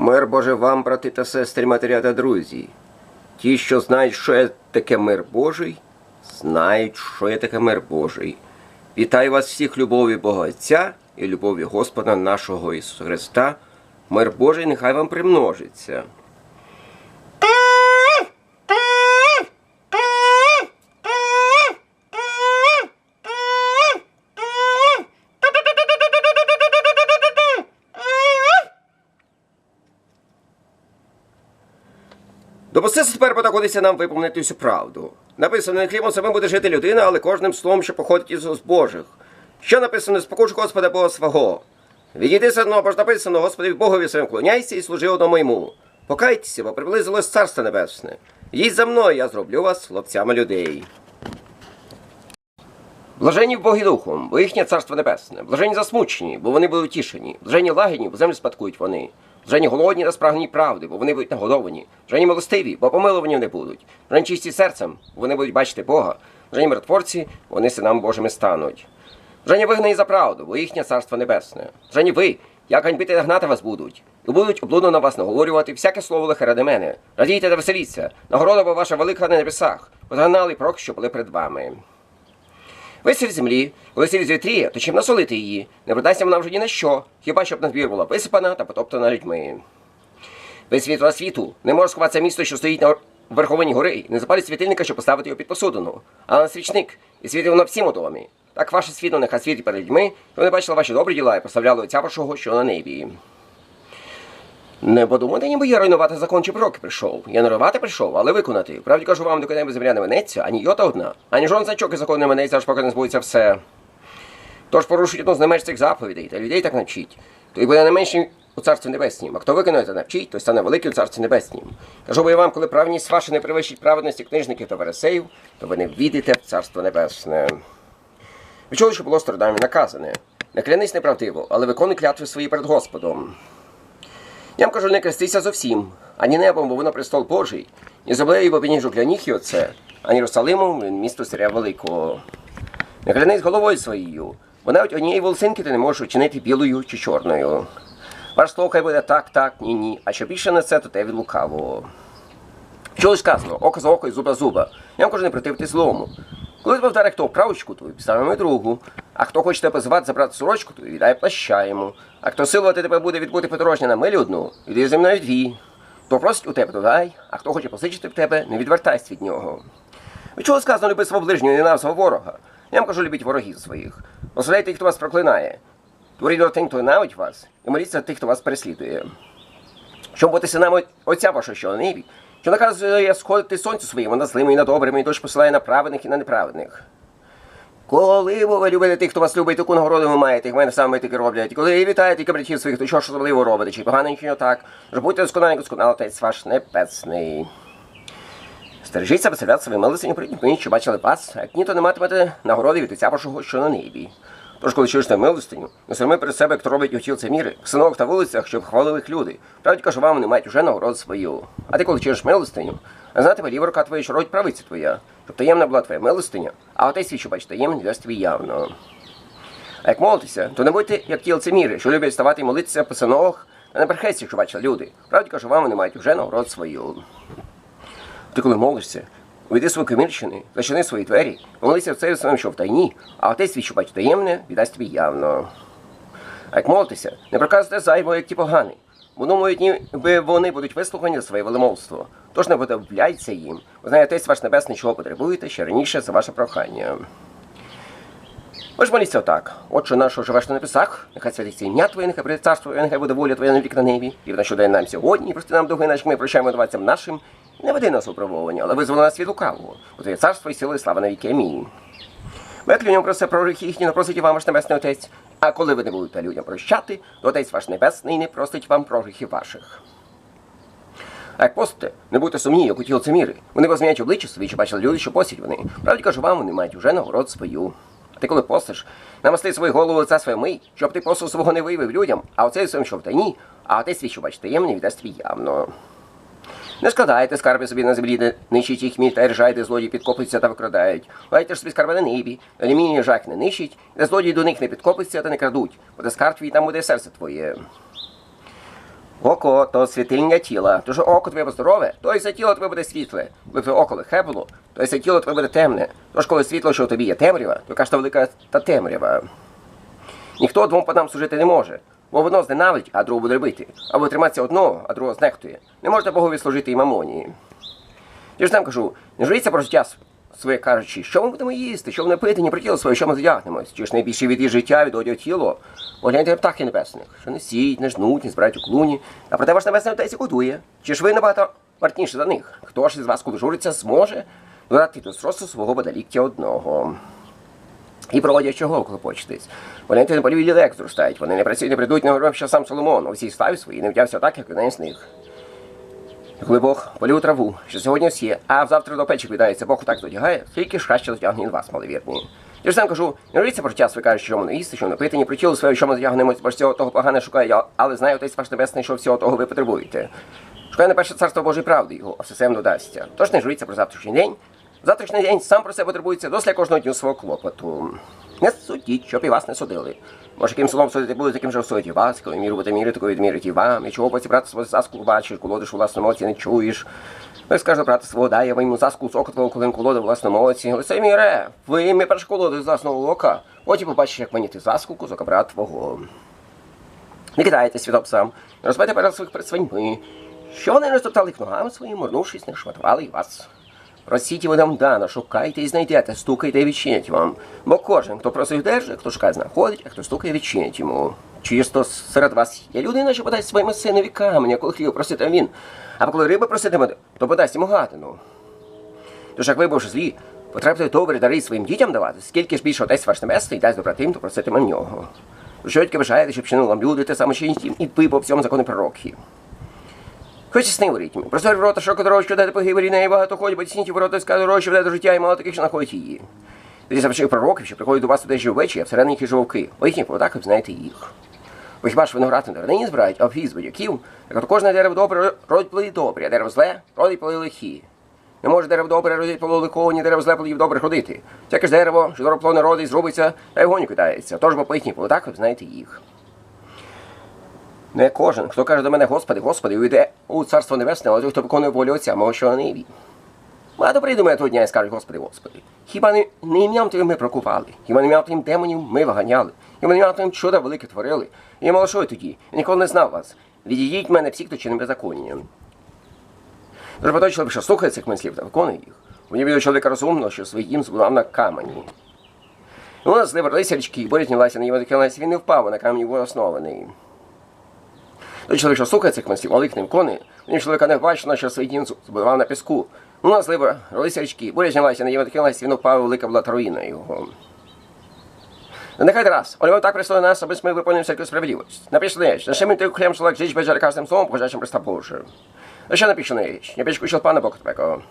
Мир Боже вам, брати та сестри, матері та друзі. Ті, що знають, що є таке мир Божий, знають, що є таке мир Божий. Вітаю вас всіх любові Бога Отця і любові Господа нашого Ісуса Христа. Мир Божий нехай вам примножиться. Допуститься тепер подакотися нам виповнити всю правду. Написано, не хлібом самим буде жити людина, але кожним словом, що походить із уст Божих. Що написано, спокуш Господа Бога свого. Відійди з одного, бо ж написано, Господи Богові своїм клоняйся і служи одному йому. Покайтеся, бо приблизилось Царство Небесне. Їдь за мною, я зроблю вас хлопцями людей. Блажені в Богі Духом, бо їхнє царство небесне. Блажені засмучені, бо вони будуть тішені. Блажені лагідні, бо землю спадкують вони. Блажені голодні та спрагнені правди, бо вони будуть нагодовані. Блажені милостиві, бо помилувані вони будуть. Блажені чисті серцем, бо вони будуть бачити Бога. Блажені миротворці, бо вони синами Божими стануть. Блажені вигнані за правду, бо їхнє царство небесне. Блажені ви, як ганьбити та гнати вас будуть. І будуть облудно на вас наговорювати всяке слово лихе ради мене. Радійте та веселіться, нагорода бо ваша велика на небесах. Подганали прок, що були перед вами. Ви землі, коли сіль звітріє, то чим насолити її? Не продасться вона вже ні на що, хіба щоб надвір була висипана та потоптана людьми. Ви світла світу, не може сховатися місто, що стоїть на верховині гори, і не запалить світильника, щоб поставити його під посудину, а на свічник, і світить воно всім у домі. Так ваше світло нехай світить перед людьми, і вони бачили ваші добрі діла і прославляли Отця вашого, що на небі. Не подумайте, ніби я руйнувати закон чи пророки прийшов. Я не руйнувати прийшов, але виконати. Правді кажу вам, доки небо земля не минеться, ані йота одна, ані жон значок і закон не минеться, аж поки не збудеться все. Тож порушують одну з найменш заповідей, та людей так навчіть. То й буде найменший у царстві небеснім. А хто виконує та навчить, той стане великий у царстві небеснім. Кажу бо вам, коли правність ваша не перевищить праведності книжників та вересеїв, то ви не війдете в царство небесне. Ви чули, що було стародавні наказане. Не клянись неправдиво, але виконуй клятви свої перед Господом. Я вам кажу, не крестися зовсім, ані небом, бо воно престол Божий, ні землею, бо них і оце, ані Єрусалимом, місто царя великого. Не клянись головою своєю, бо навіть однієї волосинки ти не можеш учинити білою чи чорною. Ваш слово хай буде так, так, ні, ні, а що більше на це, то те від лукавого. Чого сказано, око за око і зуба зуба. Я вам кажу, не противити злому. Коли тебе вдаре хто в правочку, то підставимо другу. А хто хоче тебе звати забрати сорочку, то віддай плаща йому. А хто силувати тебе буде відбути подорожня на милі одну, іди зі мною дві. Хто просить у тебе, то дай, а хто хоче позичити в тебе, не відвертайся від нього. Ви чого сказано, люби свого ближнього і ненавидь свого ворога? Я вам кажу, любіть ворогів своїх. Оселяйте хто вас проклинає. Творіть до тих, хто ненавидить вас, і моліться тих, хто вас переслідує. Щоб бути синами Отця вашого, що на небі, що наказує сходити сонцю своєму над злими і над добрими, і дощ посилає на праведних і на неправедних. Коли ви любите тих, хто вас любить, таку нагороду ви маєте, їх мене саме таки роблять. Коли і вітаєте кабрячів своїх, то що ж особливо робите, чи погано нічого так, ж будьте досконалі, як Отець ваш небесний. Стережіться веселяти своїм милостиню не прийдіть, що бачили вас, як ні, то не матимете нагороди від Отця вашого, що на небі. Тож, коли чуєш на милостиню, не сорми перед себе, як то роблять у це міри, в синок та вулицях, щоб хвалили їх люди. Правді кажу вам, вони мають уже нагороду свою. А ти, коли чуєш милостиню, а знати ліва твоя, що робить правиця твоя, щоб таємна була твоя милостиня, а отець свій, що бачить таємний, дасть тобі явно. А як молитеся, то не будьте, як ті лицеміри, що люблять ставати і молитися по синовах, та на перхесті, що бачили люди. Правді кажу вам, вони мають уже нагороду свою. Ти коли молишся, увійди свої комірщини, зачини свої двері, молися в цей своїм, що в тайні, а отець свій, що бачить таємне, віддасть тобі явно. А як молитися, не проказуйте зайво, як ті погані, бо думають, ніби вони будуть вислухані за своє велимовство. Тож не подивляйся їм, бо знає отець ваш небесний, чого потребуєте, ще раніше за ваше прохання. Ви моліться отак. Отче наш, що живеш на небесах, нехай святиться ім'я Твоє, нехай прийде царство Твоє, нехай буде воля Твоя на вік на небі. І в щодень нам сьогодні, і прости нам довги наші, ми прощаємо даватцям нашим. Не веди нас у пробування, але визволи нас від лукавого. У Твоє царство і сили, і слава на віки. Амінь. Бо як про це про гріхи їхні, не просить і вам ваш небесний отець. А коли ви не будете людям прощати, то отець ваш небесний не простить вам про гріхи ваших. А як постите, не будьте сумні, як у ті лицеміри. Вони позміняють обличчя свої, що бачили люди, що посять вони. Правді кажу вам, вони мають уже нагород свою. Ти коли постиш, намасти свою голову лиця своє щоб ти посуд свого не виявив людям, а оцей своїм, що в тайні, а ти свій, що бачить таємний, віддасть твій явно. Не складайте скарби собі на землі, де нищить їх міль та ржай, де злодії підкопуються та викрадають. Лайте ж собі скарби на небі, де алюміній жах не нищить, де злодії до них не підкопиться та не крадуть, бо де скарб твій там буде серце твоє. Око то світильня тіла. Тож око твоє здорове, то і за тіло твоє буде світле. Коли твоє око лихе було, то і за тіло твоє буде темне. Тож коли світло, що у тобі є темрява, то кажеш, то велика та темрява. Ніхто двом панам служити не може. Бо одно зненавидить, а другого буде любити. Або триматися одного, а другого знехтує. Не можна Богові служити і мамоні. Я ж там кажу, не журіться про життя своє кажучи, що ми будемо їсти, що ми пити, ні про тіло своє, що ми задягнемось. Чи ж найбільше від її життя від одягу тіло. Погляньте птахи небесних, що не сіють, не жнуть, не збирають у клуні. А проте ваш небесний отець і годує. Чи ж ви набагато вартніші за них? Хто ж із вас, коли журиться, зможе додати до зросту свого бодаліктя одного? І проводять чого клопочетесь. Вони на полі лілек зростають, вони не працюють, не прийдуть, не робив, що сам Соломон у всій славі своїй не вдявся так, як один з них. Коли Бог полів траву, що сьогодні всі, а завтра до печі кидається, Бог так одягає, тільки ж краще дотягне він вас, маловірні. Я ж сам кажу, не робіться про час, ви кажете, що ми їсти, що ми пити, ні про тіло своє, що ми одягнемось, бо ж цього того погане шукає, я, але знаю отець ваш небесний, що всього того ви потребуєте. Шукає на перше царство Божої правди його, а все всем додасться. Тож не журіться про завтрашній день. Завтрашній день сам про себе потребується досля кожного дню свого клопоту. Не судіть, щоб і вас не судили. Може, яким словом судити буде, таким же судять і вас, коли міру буде мірити, такою відмірить і вам, і чого поці брати свого заску бачиш, колодиш у власному оці не чуєш. Ви скаже брати свого, дай я вам йому заску соку твого, коли він колоди у власному оці. Лице міре, ви ми перш колоди з власного ока, потім побачиш, як мені ти заску кузока брат твого. Не кидайте світопсам, розбайте перед своїх перед свиньми, що вони не стоптали їх ногами своїм, морнувшись, не шматували й вас. Просіть і вам дано, шукайте і знайдете, стукайте і відчинять вам. Бо кожен, хто просить держить, хто шукає, знаходить, а хто стукає, відчинять йому. Чисто серед вас є людина, що подасть своєму синові каменя, коли хліб проситиме він. А коли риби проситиме, то подасть йому гатину. Тож, як ви, бувши злі, потрапите добрі дари своїм дітям давати, скільки ж більше отець ваш небесний і дасть добра тим, то проситиме нього. Що тільки бажаєте, щоб чинили вам люди, те саме чиніть їм, і ви по всьому закону пророків. Хоч і сни воріть. Просторі ворота широко дорога, що дати погибелі, неї багато ходять, бо тісніті ворота ска дорога, що веде життя, і мало таких, що знаходять її. Тоді запиших пророків, що приходять до вас туди живі вечі, а всередині їх і жовки. У їхніх плодах ви знаєте їх. Бо хіба ж виноград не нині збирають, а вхід з будь-яків, так от кожне дерево добре родить плоди добрі, а дерево зле родить плоди лихі. Не може дерево добре родити плоди лихого, дерево зле плодів добре ходити. Всяке ж дерево, що добре плоне родить, зробиться, та й вогонь кидається. Тож бо по їхніх плодах ви знаєте їх. Не кожен, хто каже до мене, Господи, Господи, уйде у Царство Небесне, але той, хто виконує волю Отця, мого що на небі. Багато прийду мене того дня і скажуть, Господи, Господи, хіба не, не ім'ям Твоїм ми прокупали, хіба не ім'ям Твоїм демонів ми виганяли, хіба не ім'ям Твоїм чуда велике творили. І я малошою тоді, я ніколи не знав вас. Відійдіть мене всі, хто чинить беззаконня. Тож по той чоловік, що слухає цих мислів та виконує їх, мені від чоловіка розумного, що дім збудував на камені. У нас зливалися річки, борі знялася на його докілась, він не впав, а на камені був оснований. Той чоловік, що слухає цих мислів, але їх не виконує, він чоловіка не бачено, що свій дім збудував на піску. У нас злива, ролися річки, буря знялася на його докілась, він впав, велика була труїна його. Ну, Нехай раз, Оліван так прислали нас, аби ми виповнили всяку справедливість. Напиши що ми ти хлям чоловік жить без лікарським словом, похожачим Христа Божий. А ще напишу не річ, не печку, що пана Бога твого.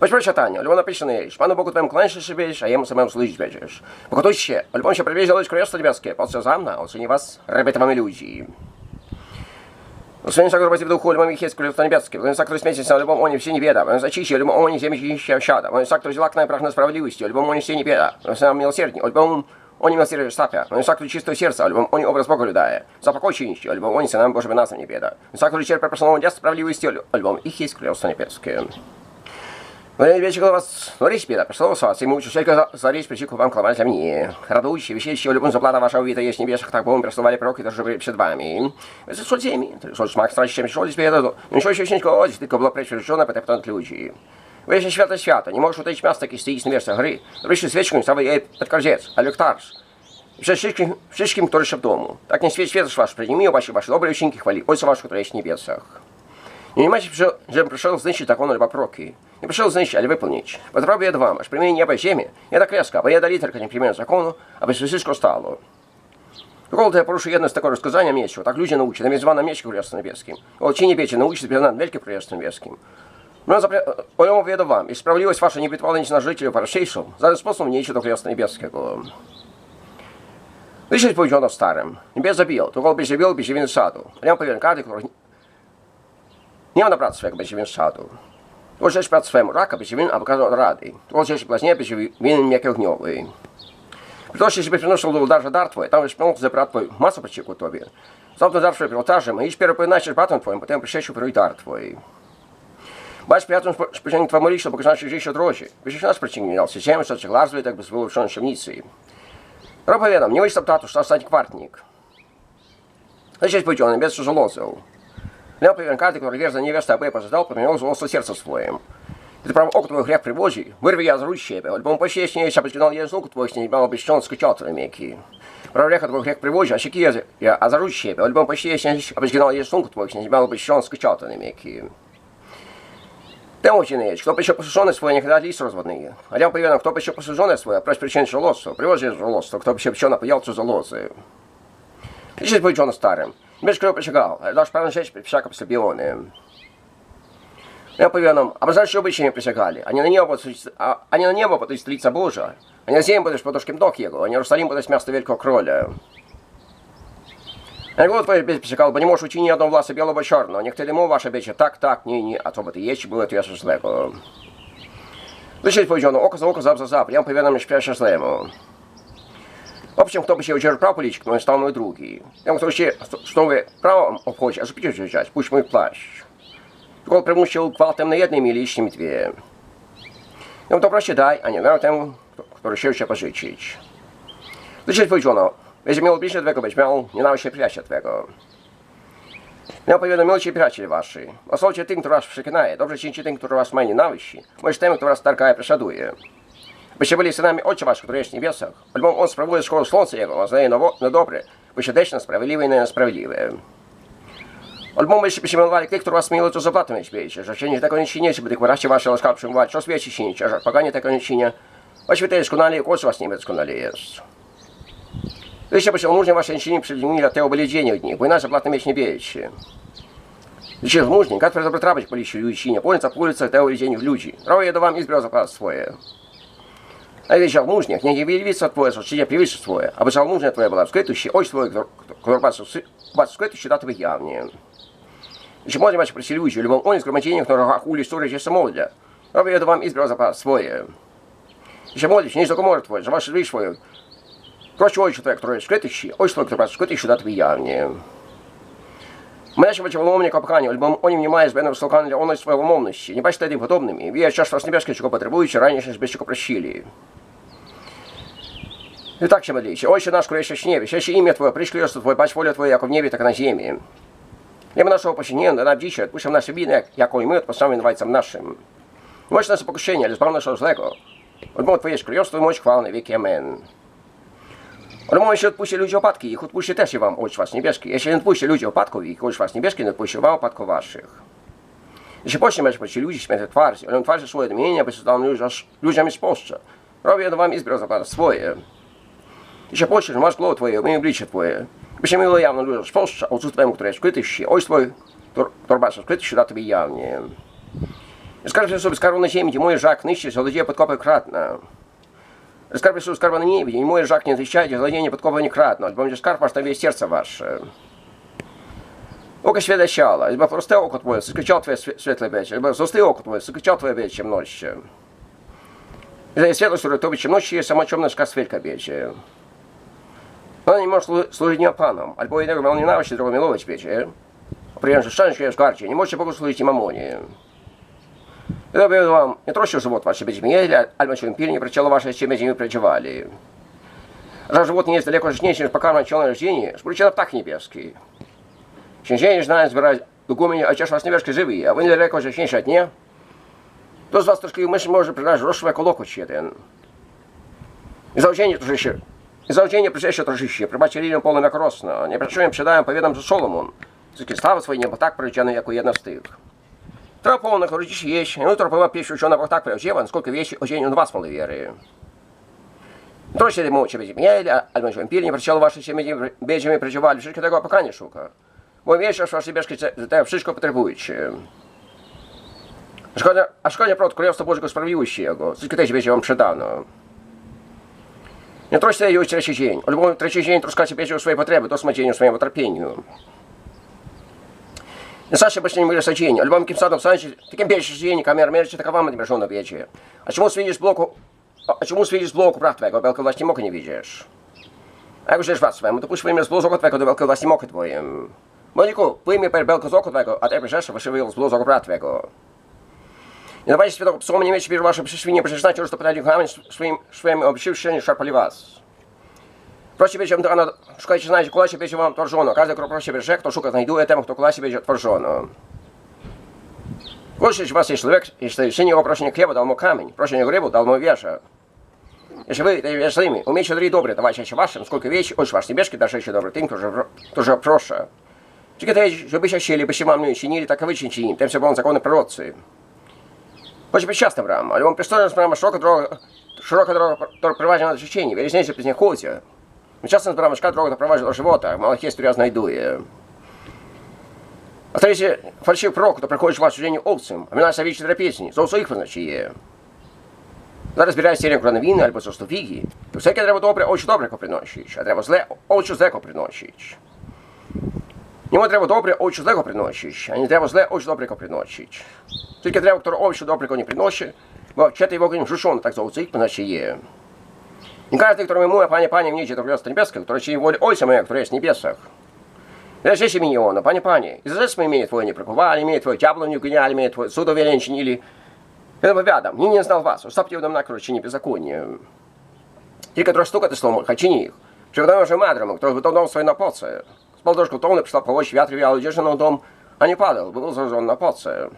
Хоч прочитання, Оліван напише не річ, пану Богу твоєму кланяєш шибиш, а йому самому служить бежиш. Покотуй ще, Оліван ще прибіж залиш королевство небеске, полце замна, оцені вас ребятами люди. Усвоєння сакру против духу, любом их есть королевство небеске, усвоєння сакру смесится, любом он все не беда, усвоєння зачище, любом он земли щада, усвоєння сакру взяла к нам прах на справедливости, любом он все не беда, усвоєння милосердний, любом он милосердие сапя, усвоєння сакру чистого сердца, любом он образ Бога людая, запокойчище, любом он нам Божьим нас не беда, сакру черпа personalного детства справедливости, любом их есть королевство небеске. Но я вечер вас, но речь беда, пришло с вас, и мучу человека за речь причику вам кломать ко мне. Радующий, вещающий, любым заплата ваша увита есть небесах, так будем присловали пророки, даже перед вами. Вы со всеми, что смак страшно, чем что здесь беда, ничего еще не ходить, только было причерчено, потептант люди. Ви ще свято свято, не можеш утечь м'ясо, таки стоїть на версах гри. Врішли свічкою, саме є підкорзець, а люктарш. Все wszystkim, wszystkim, którzy się w domu. Tak nie świeć świetność wasz, przyjmij wasze, wasze dobre uczynki chwali, Ojca waszego, który jest w niebiesach. Nie macie, żebym przyszedł zniszczyć закону либо пророки. Не пришел знищить, але выполнить. Потребую я вам, аж примені неба і землі. Я так резко, бо я до літерка не примірю закону, аби все стало. Коли я порушу єдність такого розказання мечу, так люди научат, а звана меч Королевство Небеским. От чи не пече, научится перед велике Королевство Небеским. Но я веду вам, и справедливость ваша не битвала на жителей паршейшим, за способом не ищет до Королевства Небеского. Лишить powiedziano starym, nie zabijał, to go będzie bił, będzie więc sadu. Ja powiem, każdy, który nie ona pracuje, jak będzie mieszczał. Możesz prać swemu raka, byś winien, aby kazał rady. Możesz właśnie, byś winien jakiego gniowy. Proszę, żebyś przynosił do udarza dar twój, tam byś pomógł zebrać twój masę przeciwko tobie. Zawsze dar twój pilotażem, iż pierwszy powinnaś baton twoim, potem przyszedł pierwszy dar twój. Baś piatą sprzeciwnie twemu liścia, pokaż nasze życie od rozie. Byś nas przeciwnie dał, siedziemy, co cię larzły, tak by było w szanownicy. Ropowiadam, nie myśl tam tatu, że ostatni kwartnik. Zresztą powiedział, on jest żelozą. повинен каждый, который верза невеста, а позадал, поменял золото сердце своим. Ты прав ок твой грех привожи, вырви я за ручье, альбом почестнее, я починал я знук твой, с ней был обещан скачатый меки. Прав грех твой грех привожи, а щеки я, а за ручье, альбом почестнее, я починал я знук твой, с ней был обещан скачатый меки. Тему чинеч, кто еще посуженный свой, никогда лис разводные. А я повинен, кто еще посуженный свой, а прочь причин желосу, привожи желосу, кто еще еще напоял цю залозы. Лишь будет он старым. Без кого присягал, дашь право жечь всяко послебионы. Я повинен, а знаешь, что обычно не присягали? Они на небо, а, они на небо, потому что лица Божия. Они на землю, потому что док его, они Иерусалим, потому что место великого кроля. Я говорю, твой присягал, бо не можешь учинить одного власа белого черного. Ніхто йому ваше биче так, так, ні, ні, а то би ти є, чи було то я щасливо. Лишить powiedziano, oko za oko, zab za zab. Ja opowiadam śpiewa szczęśliwemu. W общем, kto by się udzielił praw policzki, to jest tam mój drugi. Ja kto się, что вы право обходите, а что пьете взять, пусть мой плащ. Tylko преимущил gwałtem na jednej mieli licznymi dwie. Ja to proszę daj, a nie dam temu, który się się pożyczyć. Lишить powiedziano, będzie miał bliżej twego, będzie miał nienawiść przyjaciela twego. Ja powiadomił ci przyjaciele wasi. Osądźcie tym, który was przekinaje. Dobrze czyńcie tym, który was ma nienawiści. Może tym, który was targaje, prześladuje. Посчитали синами Отче ваш, который есть в небесах. По-любому он справует школу солнца его, знає на добре, пощадечно, справедливе і несправедливе. Альбом ще пишемо тих, хто вас мило, то заплатами чпієче, що ще ніж такого не чиняче, бо тих врачі ваші ласкавшим вать, що свічі чиняче, що пока не такого не чиня. Ваш вітає скуналі, кось вас німець скуналі єсть. Еще почему нужно ваше чинение присоединили от его болезнения от них, вы наши платные меч не беете. Зачем нужно, как предотвратить по личию чиня, поняться, пулиться от его болезнения в люди. Рой я до вам избрал запас свое. Po ulicach tego dzień w ludzi. Robię do wam i zbiorę zapłat swoje. A jeśli żałmużniach nie wielbica Twoje, co czynia pierwsze Twoje, aby żałmużnia Twoja była w skrytości, ojciec Twój, który patrzy w skrytości, da Tobie jawnie. Jeśli młodzi macie prosili ludzi, lubą oni zgromadzenie, które rachuli historię się samodle, robię do wam izbę zapas swoje. Jeśli młodzi, nie jest do komory Twoje, że wasze drzwi swoje, prosi ojciec Twój, który jest w skrytości, ojciec Twój, który patrzy w skrytości, da Tobie jawnie. Мене ще бачив ломовні капкані, альбом вони не має зберігати слухання для оної своєї ломовності. Не бачите тим подобними. Ви час вас небеске, чого потребуючи, раніше ніж без чого прощили. I tak się modlicie. Ojcze nasz, któryś jest w niebie, sieci imię Twoje, przyślij Jezus Twoje, bądź wolia Twoja, jako w niebie, tak na ziemi. Jemy naszego posinienia, nam dzisiaj, odpuszczam nasze winy, jako i my odpuszczamy winowajcom naszym. Nie bądź nas pokuszenie, ale zbaw naszego złego. Odmów Twoje jest królestwo i moc chwalny, wieki amen. Odmówmy się odpuści ludzi opadki, ich odpuści też i Wam, Ojcze Wasz Niebieski. Jeśli odpuści ludzi opadków, ich Ojcze Wasz Niebieski nie odpuści Wam opadków Waszych. Jeśli pocznie masz poci ludzi śmiech twarzy, ale on swoje domienia, by się dał ludziom, ludziom i spuszcza. Robię do Wam i swoje. Ще прочиш, маєш слово твое, мені обличчя твоє. Пише мило явно дуже спроща, отцу твоєму, хто є скритище, ось твой торбаша еще да тобі явні. І скажеш собі, скарбу на землі, мой жак нищиться, злодія подкопає кратно. скажешь, Иисус скарба на небе, и мой жак не отвечайте, злодение подкопа некратно, помните, скарб ваш на весь сердце ваше. Око свет очало, ибо простое око твое, соскочал твое светлое вечер, ибо зустые око твое, соскочал твое вечер ночь. И за светлость, то вечер ночи, сама темная сказ светка вечер. Ona nie może służyć nie Panom, albo jednego nie nauczy, drugiego miłować, wiecie. Przyjąć szczęście w karcie, nie możecie błogosławić i mamonie. I dobiję wam nie troszkę żywot wasze będziemy jedli, albo się pilnie przeciało wasze, jeszcze będziemy pracowali. Że животные есть далеко жнейшие, чем покармливать человек рождения, спричина птах небесский. Щенчение знает збирать гумени, а чеш вас небескі живі, а ви недалеко жнейші от не. То з вас трошки миші може принаш розшива колокоч один. І за учення трошки założenie troszeczkę Założenie przyszedł troszeczkę, probacie linią polem jak rosna. Nie pracuję, przedałem, powiadam, że Solomon. Zyski stawy swoje niebo tak proleciane, jako jedna z tych. Треба повних родичі є, ну тропова пішу, що на так проживан, скільки вещи оженю два з половіри. Трохи не мовче без ім'я, альбо що імпірні причало ваші ще мені бежими проживали, wszystko tego пока nie szuka. Bo wiesz, że wasze bieżki tego wszystko potrzebujecie. Szkoda, a szkoda prot Królestwa Bożego sprawiedliwości Jego, wszystko też będzie wam przydano. Nie troszcie już trzeci dzień, albo trzeci dzień troszkacie będzie o swoje potrzeby, to smadzieniu swojemu trapieniu. Не Саша больше не были сочинения. Альбом Ким Садом Саныч, таким більше сочинения, камера мерчи, така вам не на wiecie. A czemu swiedzisz bloku, a czemu swiedzisz bloku praw twego, belko właśnie moka nie widzisz? A jak użyjesz was swemu, to puść wyjmę z bluzu oko twego do wielkiego własnym oku twoim. Moniku, wyjmie per belko z oku twego, a ty bierzesz wyszywują z bluzu oko brata twego. Nie dawajcie światło psom, nie mieć wasze przyszwinie, przeczytajcie już to pytanie kochamy swoim, swoim obsiłszczeniu szarpali was. Prosi będzie wam to rano, szukajcie, znajdzie, kulasie będzie wam otworzono. Każdy, kto prosi będzie, kto szuka, znajduje, temu, kto kulasie będzie otworzono. Jeśli was jest człowiek, jeśli czyni o proszenie chleba, dał mu kamień, proszenie rybu, dał mu wieszę. Jeśli wy, te wierznymi, umiecie dać dobre, dawajcie się waszym, сколько wiecie, ось wasz niebieski, dajcie dobre tym, którzy, którzy proszę. Czekajcie, żebyście chcieli, byście mam nie czynili, tak wy czynili, tym się będą zakony prorocy. Choć być часто брам, але вам пристойно брама широка дорога, широка дорога проваджена до чечені, вирізниця під знаходиться. Ми часто збираємо шка дорога проваджена до живота, малих історія знайдує. А третє, фальшив пророк, хто приходить в ваше життя овцем, а мінася вічі трапезні, за своїх позначає. Зараз збирає сірень про новини, або просто фіги. І всяке треба добре, очі добре приносить, а треба зле, очі злеко приносить. Йому треба добре, очі злеко приносить, а не треба зле, очі добре приносить. Тільки треба, хто овочі доброго не приносить, бо вчити вогонь жушон, так зовсім їх поночі є. І кожен, хто мимо, пані, пані, мені, то Кралство Небеске, который чьей воли Отца моя, который есть в небесах. Лежи себе миллиона, пани, пани, и за мы имеет твое не приковали, имеет твое яблоню гениаль, имеет твое судовелен чинили. Я повядам, не не знал вас, уступьте вам на короче не беззаконие. Ті, которые стукати словом, хачині їх. Чи вдома вже мадрами, хто готовий свої на поце. З полдошку товни Spał troszkę tony, przytapałości wiatry wiały, dziewczyną dom, a nie padał, bo był złożony na poce.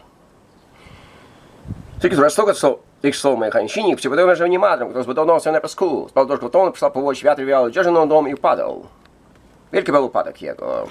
Tylko z co ich są mechanicznik, przypadłem, że nie madrą, kto zbudował się na pasku. Spał troszkę tony, przytapałości wiatry wiały, dziewczyną dom i padał. Wielki był upadek jego.